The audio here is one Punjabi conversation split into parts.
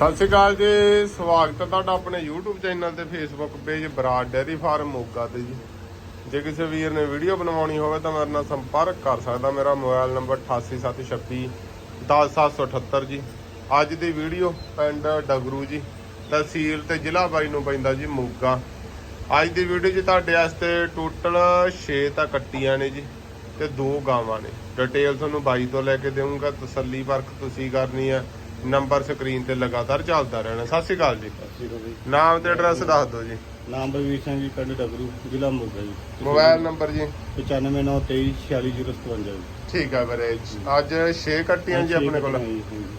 ਸਤਿ ਸ਼੍ਰੀ ਅਕਾਲ ਜੀ, ਸਵਾਗਤ ਹੈ ਤੁਹਾਡਾ ਆਪਣੇ YouTube ਚੈਨਲ ਤੇ Facebook page Brar dairy farm Moga ਤੇ ਜੀ। ਜੇ ਕਿਸੇ ਵੀਰ ਨੇ ਵੀਡੀਓ ਬਣਵਾਉਣੀ ਹੋਵੇ ਤਾਂ ਮੇਰੇ ਨਾਲ ਸੰਪਰਕ ਕਰ ਸਕਦਾ, ਮੇਰਾ ਮੋਬਾਈਲ ਨੰਬਰ 8876 10778 ਜੀ। ਅੱਜ ਦੀ ਵੀਡੀਓ ਪਿੰਡ ਡਗਰੂ ਜੀ, ਤਹਿਸੀਲ ਤੇ ਜ਼ਿਲ੍ਹਾ ਬਾਈ ਨੂੰ ਪੈਂਦਾ ਜੀ ਮੋਗਾ। ਅੱਜ ਦੀ ਵੀਡੀਓ 'ਚ ਤੁਹਾਡੇ ਵਾਸਤੇ ਟੋਟਲ 6 ਤਾਂ ਕੱਟੀਆਂ ਨੇ ਜੀ ਤੇ ਦੋ ਗਾਵਾਂ ਨੇ। ਡਿਟੇਲ ਤੁਹਾਨੂੰ ਬਾਈ ਤੋਂ ਲੈ ਕੇ ਦੇਵਾਂਗਾ, ਤਸੱਲੀ ਵਰਕ ਤੁਸੀਂ ਕਰਨੀ ਹੈ। ਨੰਬਰ ਸਕਰੀਨ ਤੇ ਲਗਾਤਾਰ ਚੱਲਦਾ ਰਹਿਣਾ। ਸਤਿ ਸ਼੍ਰੀ ਅਕਾਲ ਜੀ। ਨਾਮ ਤੇ ਐਡਰੈਸ ਦੱਸ ਦਿਓ ਜੀ। ਨਾਮ ਬਲਵੀਰ ਸਿੰਘ ਜੀ ਪਿੰਡ ਡਗਰੂ ਜ਼ਿਲ੍ਹਾ ਮੋਗਾ ਜੀ। ਮੋਬਾਈਲ ਨੰਬਰ ਜੀ? 9593246050 ਜੀ। ਠੀਕ ਹੈ ਵੀਰੇ ਅੱਜ 6 ਕੱਟੀਆਂ ਜੀ ਆਪਣੇ ਕੋਲ।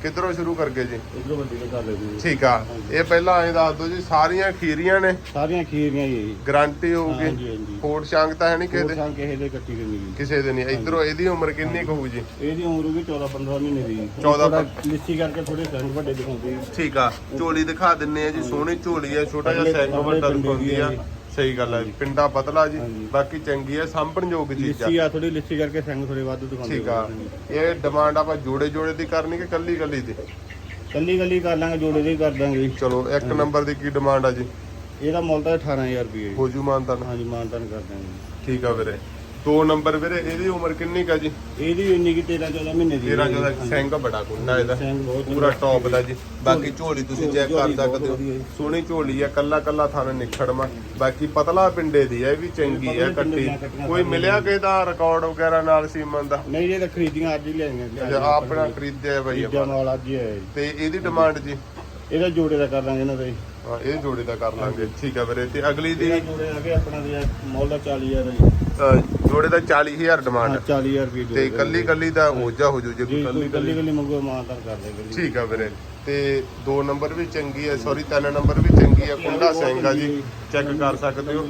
ਕਿੱਧਰੋਂ ਸ਼ੁਰੂ ਕਰਕੇ ਜੀ? ਇਧਰੋਂ ਵੱਡੀ ਦਾ ਕਰ ਲੈਂਦੇ ਜੀ। ਠੀਕ ਆ। ਇਹ ਪਹਿਲਾਂ ਐਂ ਦੱਸ ਦਿਓ ਜੀ ਸਾਰੀਆਂ ਖੀਰੀਆਂ ਨੇ? ਸਾਰੀਆਂ ਖੀਰੀਆਂ ਜੀ। ਗਾਰੰਟੀ ਹੋਊਗੀ? ਫੋੜ ਸ਼ਾਂਕ ਤਾਂ ਹੈ ਨਹੀਂ ਕਿਸੇ ਦੇ? ਸੰਗ ਕਿਸੇ ਦੇ ਕੱਟੀ ਕਰਨੀ ਜੀ। ਕਿਸੇ ਦੇ ਨਹੀਂ। ਇਧਰੋਂ ਇਹਦੀ ਉਮਰ ਕਿੰਨੀ ਕੁ ਹੋਊ ਜੀ? ਇਹਦੀ ਉਮਰ ਹੋਊਗੀ 14 15 ਮਹੀਨੇ ਦੀ 14 ਥੋੜ੍ਹਾ ਲਿੱਸੀ ਕਰਕੇ ਥੋੜੇ ਸੰਗ ਵੱਡੇ ਦਿਖਾਉਂਦੇ ਠੀਕ ਆ। ਝੋਲੀ ਦਿਖਾ ਦਿੰਨੇ ਆ ਜੀ ਸੋਹਣੀ ਝੋਲੀ ਆ ਛੋਟਾ ਜਿਹਾ ਸੈਂਗ ਵੱਡਾ ਪਿੰਡੇ ਦਿਖਾਉਂਦੀ ਦੀ ਆ ਆ ਸਹੀ ਗੱਲ ਆ ਪਿੰਡਾ ਪਤਲਾ ਜੀ। ਬਾਕੀ ਚੰਗੀ ਆ ਸਾਂਭਣਯੋਗ ਚੀਜ਼। ਆ ਲਿੱਸੀ ਆ ਥੋੜੀ ਲਿੱਸੀ ਕਰਕੇ ਸੰਗ ਥੋੜੇ ਵੱਧ ਦਿਖਾਉਂਦੇ ਠੀਕ ਆ। ਇਹ ਡਿਮਾਂਡ ਆਪਾਂ ਜੋੜੇ ਜੋੜੇ ਦੀ ਕਰਨੀ ਕਿ ਕੱਲੀ ਕੱਲੀ ਦੀ? ਕੱਲੀ ਕੱਲੀ ਕਰ ਲਾਂਗੇ ਜੋੜੇ ਦੇ ਹੀ ਕਰ ਦਾਂਗੇ। ਜੀ ਚਲੋ ਇੱਕ ਨੰਬਰ ਦੀ ਕੀ ਡਿਮਾਂਡ ਆ ਜੀ? ਇਹਦਾ ਮੁੱਲ ਤਾਂ 18000 ਰੁਪਏ ਹੋ ਜੂ ਮਾਨਤਨ। ਹਾਂਜੀ ਮਾਨਤਾਨ ਕਰ ਦਾਂਗੇ। ਠੀਕ ਆ ਵੀਰੇ। ਦੋ ਨੰਬਰ ਵੀਰੇ ਇਹਦੀ ਉਮਰ ਕਿੰਨੀ ਕਾ ਜੀ? ਇਹਦੀ ਇੰਨੀ ਕਿ 13 14 ਮਹੀਨੇ ਦੀ 13 14 ਸਿੰਘ ਬੜਾ ਕੁੰਡਾ ਇਹਦਾ। ਪੂਰਾ ਟੌਪ ਦਾ ਜੀ। ਬਾਕੀ ਝੋਲੀ ਤੁਸੀਂ ਚੈੱਕ ਕਰ ਸਕਦੇ ਹੋ। ਸੋਹਣੀ ਝੋਲੀ ਆ ਕੱਲਾ ਕੱਲਾ ਥਾਣਾ ਨਿਖੜਮਾ। ਬਾਕੀ ਪਤਲਾ ਪਿੰਡੇ ਦੀ ਇਹ ਵੀ ਚੰਗੀ ਪਿੰਡੇ ਕੱਟੀ। ਕੋਈ ਮਿਲਿਆ ਕਿ ਇਹਦਾ ਰਿਕਾਰਡ ਵਗੈਰਾ ਨਾਲ ਸੀਮਨ ਦਾ? ਨਹੀਂ ਇਹ ਤਾਂ ਖਰੀਦੀਆਂ ਅੱਜ ਹੀ ਲਿਆਈਆਂ ਆਪਣਾ ਖਰੀਦਿਆ ਬਈ ਆਪਾਂ। ਮਾਲ ਅੱਜ ਹੀ ਆਇਆ ਤੇ ਇਹਦੀ ਡਿਮਾਂਡ ਜੀ? ਇਹਦਾ ਜੋੜੇ ਦਾ ਕਰ ਲਾਂਗੇ ਇਹਨਾਂ ਦਾ ਹਾਂ ਇਹ ਜੋੜੇ ਦਾ ਕਰ ਲਾਂਗੇ। ਠੀਕ ਆ ਵੀਰੇ ਤੇ ਅਗਲੀ ਦੀ? ਜੋੜੇ ਆ ਕੇ ਆਪਣਾ ਦੇ ਮੁੱਲ ਦਾ 40000 ਹੈ ਜੋੜੇ ਦਾ 40000 ਡਿਮਾਂਡ ਹਾਂ 40000 ਰੁਪਏ ਤੇ ਕੱਲੀ ਕੱਲੀ ਦਾ ਹੋਜਾ ਹੋ ਜੂ ਜੇ ਕੱਲੀ ਕੱਲੀ ਕੱਲੀ ਮੰਗੋ ਮਾਨਤਾਨ ਕਰ ਦੇਗੇ ਠੀਕ ਆ ਵੀਰੇ। ਤੇ ਦੋ ਨੰਬਰ ਵੀ ਚੰਗੀ ਹੈ ਸੌਰੀ ਤਿੰਨ ਨੰਬਰ ਵੀ ਚੰਗੀ ਹੈ ਕੁੰਡਾ ਸਿੰਘ ਆ ਜੀ ਚੈੱਕ ਕਰ ਸਕਦੇ ਹੋ।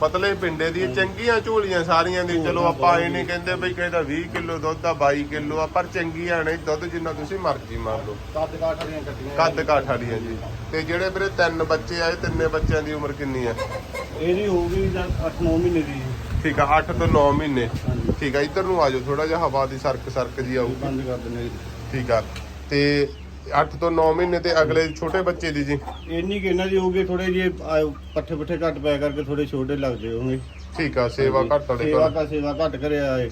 ਪਤਲੇ ਪਿੰਡੇ ਦੀ ਚੰਗੀਆਂ ਝੋਲੀਆਂ ਸਾਰੀਆਂ ਦੀ। ਚਲੋ ਆਪਾਂ ਇਹ ਨਹੀਂ ਕਹਿੰਦੇ ਬਈ ਕਹਿੰਦਾ 20 ਕਿਲੋ ਦੁੱਧ ਆ 22 ਕਿਲੋ ਆ ਪਰ ਚੰਗੀਆਂ ਨੇ ਦੁੱਧ ਜਿੰਨਾ ਤੁਸੀਂ ਮਰਜ਼ੀ ਮਾਰ ਲਓ। ਕੱਦ ਕਾਠ ਵਾਲੀਆਂ ਕੱਟੀਆਂ। ਕੱਦ ਕਾਠ ਵਾਲੀਆਂ ਜੀ। ਤੇ ਜਿਹੜੇ ਵੀਰੇ ਤਿੰਨ ਬੱਚੇ ਆਏ ਤਿੰਨੇ ਬੱਚਿਆਂ ਦੀ ਉਮਰ ਕਿੰਨੀ ਆ? ਇਹਦੀ ਹੋਊਗੀ 8-9 ਮਹੀਨੇ ਦੀ। ਠੀਕ ਆ 8 ਤੋਂ 9 ਮਹੀਨੇ। ਠੀਕ ਆ ਇੱਧਰ ਨੂੰ ਆ ਜਾਓ ਥੋੜਾ ਜਿਹਾ ਹਵਾ ਦੀ ਸਰਕ ਸਰਕ ਜੀ ਆਊਗੀ। ਬੰਦ ਕਰ ਦਿੰਦੇ ਜੀ। ਠੀਕ ਆ ਤੇ 8 ਤੋਂ 9 ਮਹੀਨੇ ਤੇ ਅਗਲੇ ਛੋਟੇ ਬੱਚੇ ਦੀ ਜੀ। ਇੰਨੀ ਕਿ ਇਹਨਾਂ ਦੀ ਹੋਊਗੀ ਥੋੜੇ ਜਿਹੇ ਆਹ ਪੱਠੇ ਪੱਠੇ ਘੱਟ ਪਿਆ ਕਰਕੇ ਥੋੜੇ ਛੋਟੇ ਲੱਗਦੇ ਹੋਣਗੇ। ਠੀਕ ਆ ਸੇਵਾ ਘੱਟ ਵਾਲੇ ਸੇਵਾ ਕਾ ਸੇਵਾ ਘੱਟ ਕਰੇ ਆਏ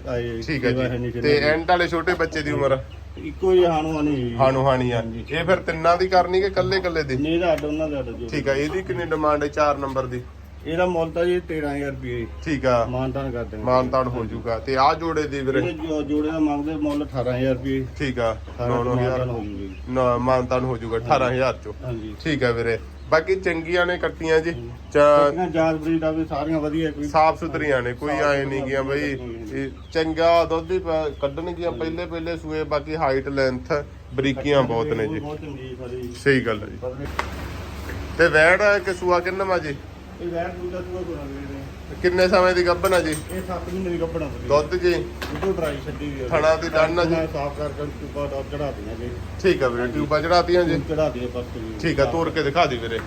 ਠੀਕ ਨਹੀਂ ਜੀ। ਤੇ ਐਂਡ ਵਾਲੇ ਛੋਟੇ ਬੱਚੇ ਦੀ ਉਮਰ? ਇੱਕੋ ਹੀ ਹਾਣੂ ਆਣੀ ਹਾਣੂ ਹਾਣੀ ਆ। ਇਹ ਫਿਰ ਤਿੰਨਾਂ ਦੀ ਕਰਨੀ ਕਿ ਕੱਲੇ ਕੱਲੇ ਦੀ? ਨਹੀਂ ਦਾ ਉਹਨਾਂ ਦਾ ਜੋ ਠੀਕ ਆ ਇਹਦੀ ਕਿੰਨੀ ਡਿਮਾਂਡ ਹੈ 4 ਨੰਬਰ ਦੀ। ਇਹਦਾ ਮੁੱਲ ਤਾਂ ਜੀ 13000 ਰੁਪਏ ਠੀਕ ਆ। ਮਾਨਤਾਨ ਕਰ ਦੇਣਗੇ ਮਾਨਤਾਨ ਹੋ ਜਾਊਗਾ। ਤੇ ਆ ਜੋੜੇ ਦੀ ਵੀਰੇ? ਜੋ- ਜੋੜੇ ਦਾ ਮੰਗਦੇ ਮੁੱਲ 18000 ਰੁਪਏ ਠੀਕ ਆ। 18000 9000 ਹੋ ਜੂਗੀ ਨਾ ਮਾਨਤਾਨ ਹੋ ਜਾਊਗਾ 18000 ਚੋਂ। ਹਾਂਜੀ। ਠੀਕ ਆ ਵੀਰੇ। ਬਾਕੀ ਚੰਗੀਆਂ ਨੇ ਕੱਟੀਆਂ ਜੀ। ਇਹਨਾਂ ਜਾਤ ਬਰੀਡ ਆ ਵੀ ਸਾਰੀਆਂ ਵਧੀਆ ਕੋਈ। ਸਾਫ਼ ਸੁਥਰੀਆਂ ਨੇ ਕੋਈ ਆਏ ਨਹੀਂ ਗਿਆ ਬਈ। ਇਹ ਚੰਗਾ ਦੁੱਧ ਹੀ ਪ- ਕੱਢਣਗੀਆਂ ਪਹਿਲੇ ਪਹਿਲੇ ਸੂਏ ਬਾਕੀ ਹਾਈਟ ਲੈਂਥ ਬਰੀਕੀਆਂ ਬਹੁਤ ਨੇ ਜੀ। ਬਹੁਤ ਚੰਗੀ ਸਾਰੀ। ਸਹੀ ਗੱਲ ਹੈ ਜੀ। ਤੇ ਵੈੜ ਕਿ ਸੂਆ ਕਿੰਨਾ ਮਾ ਜੀ? ਇਹ ਵੈਰ ਦੂਜਾ ਦੂਆ ਕੋਣਾ ਵੀਰੇ ਕਿੰਨੇ ਸਮੇਂ ਦੀ ਗੱਭਣ ਆ ਜੀ? ਇਹ 7 ਮਹੀਨੇ ਦੀ ਕੱਪੜਾ ਬਰੀ ਦੁੱਧ ਜੀ? ਉਦੋਂ ਡਰਾਈ ਛੱਡੀ ਵੀ ਥਣਾ ਦੀ ਡੰਨ ਆ ਜੀ। ਸਾਫ਼ ਕਰਕੇ ਟੂਪਾ ਟਾਪ ਚੜਾ ਦਿਆਂ ਜੀ। ਠੀਕ ਆ ਵੀਰੇ ਟਿਊਬਾਂ ਚੜਾਤੀਆਂ ਜੀ। ਚੜਾ ਦਿਏ ਬਸ ਜੀ। ਠੀਕ ਆ ਤੋੜ ਕੇ ਦਿਖਾ ਦੀ ਵੀਰੇ।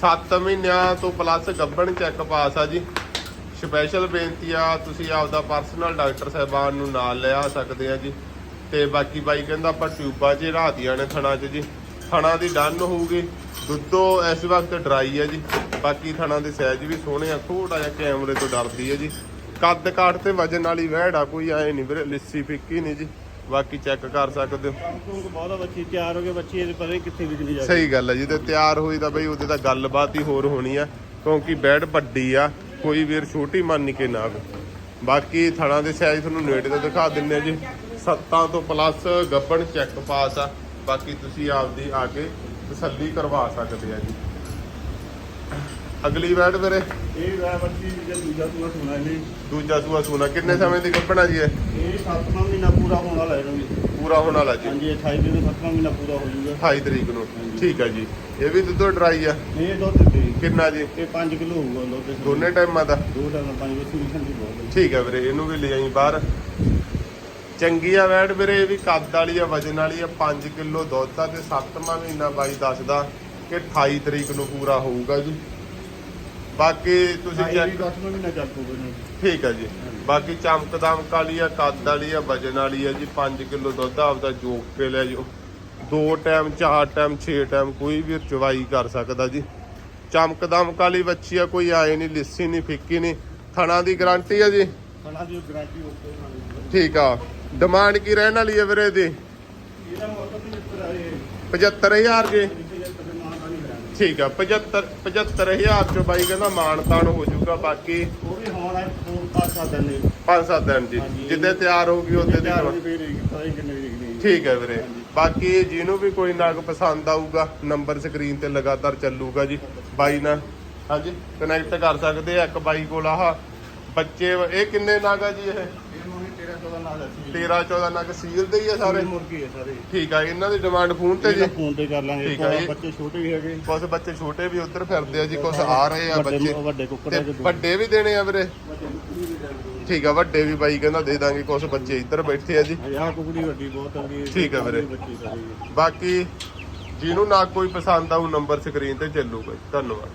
7 ਮਹੀਨਿਆਂ ਤੋਂ ਪਲੱਸ ਗੱਭਣ ਚੈੱਕ ਪਾਸ ਆ ਜੀ। ਸਪੈਸ਼ਲ ਬੇਨਤੀ ਆ ਤੁਸੀਂ ਆਪਦਾ ਪਰਸਨਲ ਡਾਕਟਰ ਸਾਹਿਬਾਨ ਨੂੰ ਨਾਲ ਲੈ ਆ ਸਕਦੇ ਆ ਜੀ। ਤੇ ਬਾਕੀ ਬਾਈ ਕਹਿੰਦਾ ਆਪਾਂ ਟਿਊਬਾਂ 'ਚ ਰਾਤੀਆਂ ਨੇ ਥਣਾ 'ਚ ਜੀ। ਥਣਾ ਦੀ ਡਨ ਹੋਊਗੀ। ਦੁੱਧੋ ਇਸ ਵਕਤ ਡਰਾਈ ਆ ਜੀ। ਬਾਕੀ ਥਣਾ ਦੇ ਸਾਈਜ਼ ਵੀ ਸੋਹਣੇ ਆ ਥੋੜਾ ਜਿਹਾ ਕੈਮਰੇ ਤੋਂ ਡਰਦੀ ਆ ਜੀ। ਕੱਦ ਕਾਠ ਤੇ ਵਜਨ ਵਾਲੀ ਵਹਿੜ ਆ ਕੋਈ ਐ ਨਹੀਂ ਵੀਰੇ ਲਿੱਸੀ ਫਿੱਕੀ ਨਹੀਂ ਜੀ। ਬਾਕੀ ਚੈੱਕ ਕਰ ਸਕਦੇ ਹੋ। ਕਿਉਂਕਿ ਬਹੁਤ ਬੱਚੀ ਤਿਆਰ ਹੋ ਗਏ ਬੱਚੀ ਇਹਦੇ ਪਤਾ ਨੀ ਕਿੱਥੇ ਵਿਕਣੀ ਜਾ ਸਹੀ ਗੱਲ ਹੈ ਜੀ ਤੇ ਤਿਆਰ ਹੋਈ ਤਾਂ ਬਈ ਉਹਦੇ ਤਾਂ ਗੱਲਬਾਤ ਹੀ ਹੋਰ ਹੋਣੀ ਆ ਕਿਉਂਕਿ ਬੈਡ ਵੱਡੀ ਆ ਕੋਈ ਵੀਰ ਛੋਟੀ ਮੰਨ ਕੇ ਨਾ। ਬਾਕੀ ਥਣਾ ਦੇ ਸਾਈਜ਼ ਤੁਹਾਨੂੰ ਨੇੜੇ ਤੋਂ ਦਿਖਾ ਦਿੰਨੇ ਆ ਜੀ। ਸੱਤਾਂ ਤੋਂ ਪਲੱਸ ਗੱਬਣ ਚੈੱਕ ਪਾਸ ਆ ਬਾਕੀ ਤੁਸੀਂ ਆਪਦੀ ਆ ਕੇ ਤਸੱਲੀ ਕਰਵਾ ਸਕਦੇ ਆ ਜੀ। ਅਗਲੀ ਬੈਡ ਵੀਰੇ ਇਹ ਵੈ ਬੱਚੀ ਜੇ ਦੂਜਾ ਤੂਆ ਸੁਣਾ ਨਹੀਂ ਦੂਜਾ ਸੂਆ ਸੂਣਾ। ਕਿੰਨੇ ਸਮੇਂ ਦੀ ਆ ਜੀ ਇਹ? ਇਹ 7ਵਾਂ ਮਹੀਨਾ ਪੂਰਾ ਹੋਣ ਵਾਲਾ ਹੈ ਜੀ ਪੂਰਾ ਹੋਣ ਵਾਲਾ ਜੀ। ਹਾਂਜੀ 28 ਦਿਨ 7ਵਾਂ ਮਹੀਨਾ ਪੂਰਾ ਹੋ ਜਾਊਗਾ। 28 ਤਰੀਕ ਨੂੰ। ਠੀਕ ਆ ਜੀ। ਇਹ ਵੀ ਦੁੱਧ ਡਰਾਈ ਆ? ਇਹ ਦੁੱਧ ਤੇ ਕਿੰਨਾ ਜੀ? ਇਹ 5 ਕਿਲੋ ਹੋਊਗਾ ਦੁੱਧ। ਦੇ ਦੋਨੇ ਟਾਈਮਾਂ ਦਾ? ਦੋ ਟਾਈਮ ਪੰਜ ਵਜੇ ਸੂਰੀ ਸੰਦੀ ਬਹੁਤ ਠੀਕ ਹੈ ਵੀਰੇ ਇਹਨੂੰ ਵੀ ਲੈ ਆਈ ਬਾਹਰ। ਚੰਗੀ ਆ ਵੈਟ ਵੀਰੇ ਇਹ ਵੀ ਕੱਦ ਵਾਲੀ ਆ ਵਜਨ ਵਾਲੀ ਆ 5 ਕਿਲੋ ਦੁੱਧ ਆ ਤੇ 7ਵਾਂ ਮਹੀਨਾ ਬਾਈ ਦੱਸਦਾ। ਕਿ 28 ਤਰੀਕ ਨੂੰ ਪੂਰਾ ਹੋਊਗਾ ਜੀ। ਬਾਕੀ ਤੁਸੀਂ ਚੈੱਕ 10ਵਾਂ ਮਹੀਨਾ ਚੱਲ ਪਊਗਾ ਠੀਕ ਹੈ ਜੀ। ਬਾਕੀ ਚਮਕ ਦਮਕ ਵਾਲੀ ਆ ਕੱਦ ਵਾਲੀ ਆ ਵਜਨ ਵਾਲੀ ਆ ਜੀ। 5 ਕਿਲੋ ਦੁੱਧ ਆਪਦਾ ਜੋਕ ਕੇ ਲੈ ਜਾਓ। ਦੋ ਟਾਈਮ ਚਾਰ ਟਾਈਮ 6 ਟਾਈਮ ਕੋਈ ਵੀ ਚਵਾਈ ਕਰ ਸਕਦਾ ਜੀ। ਚਮਕ ਦਮਕ ਵਾਲੀ ਬੱਚੀ ਆ ਕੋਈ ਆਏ ਨਹੀਂ ਲਿੱਸੀ ਨਹੀਂ ਫਿੱਕੀ ਨਹੀਂ। ਥਣਾ ਦੀ ਗਾਰੰਟੀ ਆ ਜੀ। ਫਲਾਂ ਦੀ ਗਾਰੰਟੀ ਓਕੇ ਨਾਲ ਠੀਕ ਆ। ਡਿਮਾਂਡ ਕੀ ਰਹਿਣ ਵਾਲੀ ਹੈ ਵੀਰੇ ਦੀ ਇਹਦਾ ਮਤਲਬ ਵੀ ਇਸ ਤਰ੍ਹਾਂ ਇਹ। 75000 ਜੀ ਕਿਸੇ ਦੇ ਤੱਕ ਮਾਨ ਤਾਂ ਨਹੀਂ ਕਰਾਂਗੇ ਠੀਕ ਆ 75 75000 ਚ ਬਾਈ ਕਹਿੰਦਾ ਮਾਣ ਤਾਣ ਹੋ ਜਾਊਗਾ ਬਾਕੀ ਉਹ ਵੀ ਹੁਣ ਹੈ ਫੋਨ ਪਾਸ ਕਰ ਦਿੰਦੇ 5-7 ਦਿਨ ਜੀ ਹਾਂਜੀ। ਜਿੱਦੇ ਤਿਆਰ ਹੋਊਗੀ ਉਹਦੇ ਦੀ ਤਿਆਰ ਕਰਵਾ- ਪਈ ਰਹੇਗੀ ਪਤਾ ਨਹੀਂ ਕਿੰਨੇ ਦੀ ਨਿਕਲੀ ਠੀਕ ਹੈ ਵੀਰੇ। ਬਾਕੀ ਜਿਹਨੂੰ ਵੀ ਕੋਈ ਨਗ ਪਸੰਦ ਆਊਗਾ ਨੰਬਰ ਸਕਰੀਨ ਤੇ ਲਗਾਤਾਰ ਚੱਲੂਗਾ ਜੀ ਬਾਈ ਨਾਲ। ਹਾਂਜੀ ਕਨੈਕਟ ਕਰ ਸਕਦੇ ਆ ਇੱਕ ਬਾਈ ਕੋਲ ਆਹ ਬੱਚੇ ਇਹ ਕਿੰਨੇ ਨਗ ਆ ਜੀ ਇਹ? ਇਹ ਮੋਹੀ 13 14 ਨਾਲ ਅਸੀਂ 13 14 ਨਗ ਸੀਲ ਦੇ ਹੀ ਆ ਸਾਰੇ? ਮੁਰਗੀ ਹੈ ਸਾਰੇ। ਠੀਕ ਆ ਇਹਨਾਂ ਦੀ ਡਿਮਾਂਡ ਫੋਨ ਤੇ ਜੀ? ਫੋਨ ਤੇ ਕਰ ਲਾਂਗੇ ਠੀਕ ਆ ਜੀ। ਬੱਚੇ ਛੋਟੇ ਵੀ ਹੈਗੇ। ਕੁਝ ਬੱਚੇ ਛੋਟੇ ਵੀ ਉੱਧਰ ਫਿਰਦੇ ਆ ਜੀ ਕੁਝ ਆ ਰਹੇ ਆ ਵੱਡੇ ਬੱਚੇ। ਵੱਡੇ ਕੁੱਕੜ ਤੇ ਹੈ ਵੱਡੇ ਵੀ ਦੇਣੇ ਆ ਵੀਰੇ? ਠੀਕ ਆ ਵੱਡੇ ਵੀ ਬਾਈ ਕਹਿੰਦਾ ਦੇ ਦਾਂਗੇ ਕੁਝ ਬੱਚੇ ਇੱਧਰ ਬੈਠੇ ਆ ਜੀ। ਹੈ ਆਹ ਕੁਕੜੀ ਵੱਡੀ ਬਹੁਤ ਹੈਗੀ ਠੀਕ ਆ ਵੀਰੇ। ਬੱਚੀ ਸਾਰੀ ਬਾਕੀ ਜਿਹਨੂੰ ਨਾ ਕੋਈ ਪਸੰਦ ਆਊ ਨੰਬਰ ਸਕਰੀਨ ਤੇ ਚੱਲੂਗਾ ਜੀ। ਧੰਨਵਾਦ।